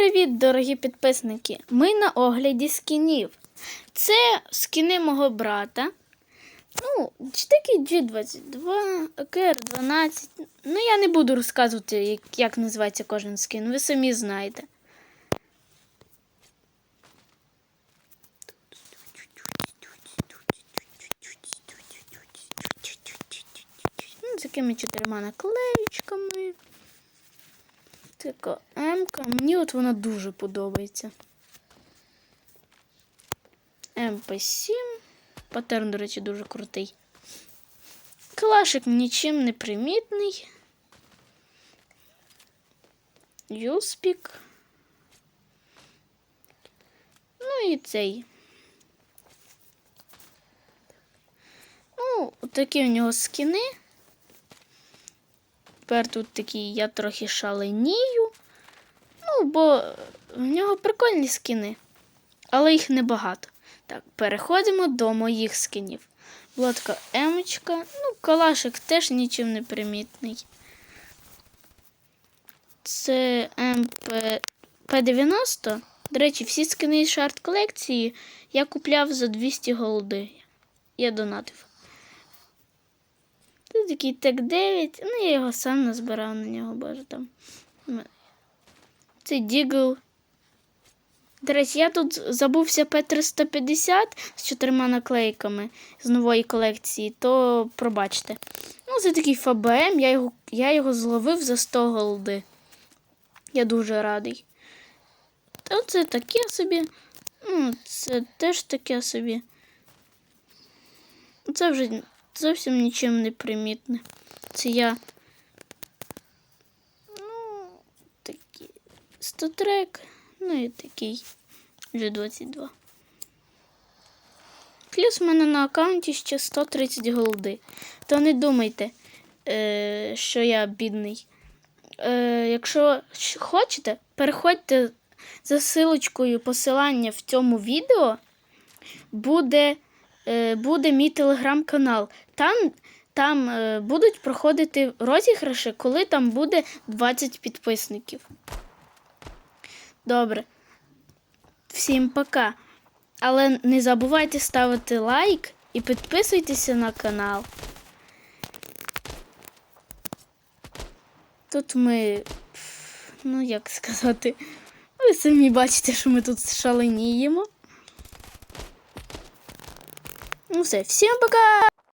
привіт, дорогі підписники! Ми на огляді скінів. Це скіни мого брата. Ну, такий G22, АКР-12. Ну, я не буду розказувати, як, як називається кожен скін. Ви самі знаєте. Ну, з якими чотирма наклеючками. Така М-ка. Мені от вона дуже подобається. МП7. Паттерн, до речі, дуже крутий. Калашик нічим не примітний. Юспік. Ну і цей. Ну, такі у нього скіни. Тепер тут такий я трохи шаленію. Ну, бо в нього прикольні скіни, але їх небагато. Так, переходимо до моїх скінів. Була така емочка. Ну, калашик теж нічим не примітний. Це МП90. До речі, всі скини з шарт колекції я купляв за 200 голди. Я донатив. Такий тек 9. Ну, я його сам назбирав на нього, боже там. Це Дігл. До речі, я тут забувся П350 з чотирма наклейками з нової колекції, то пробачте. Ну, це такий ФБМ, я його, я його зловив за 100 голди. Я дуже радий. Та це таке собі. Ну, це теж таке собі. Це вже зовсім нічим не примітне. Це я. Ну, такий стотрек, ну і такий вже 22. Плюс в мене на аккаунті ще 130 голди. То не думайте, е, що я бідний. Е, Якщо хочете, переходьте за силочкою посилання в цьому відео. Буде буде мій телеграм-канал. Там, там е, будуть проходити розіграші, коли там буде 20 підписників. Добре. Всім пока. Але не забувайте ставити лайк і підписуйтеся на канал. Тут ми. Ну, як сказати, ви самі бачите, що ми тут шаленіємо. Ну все, всім пока!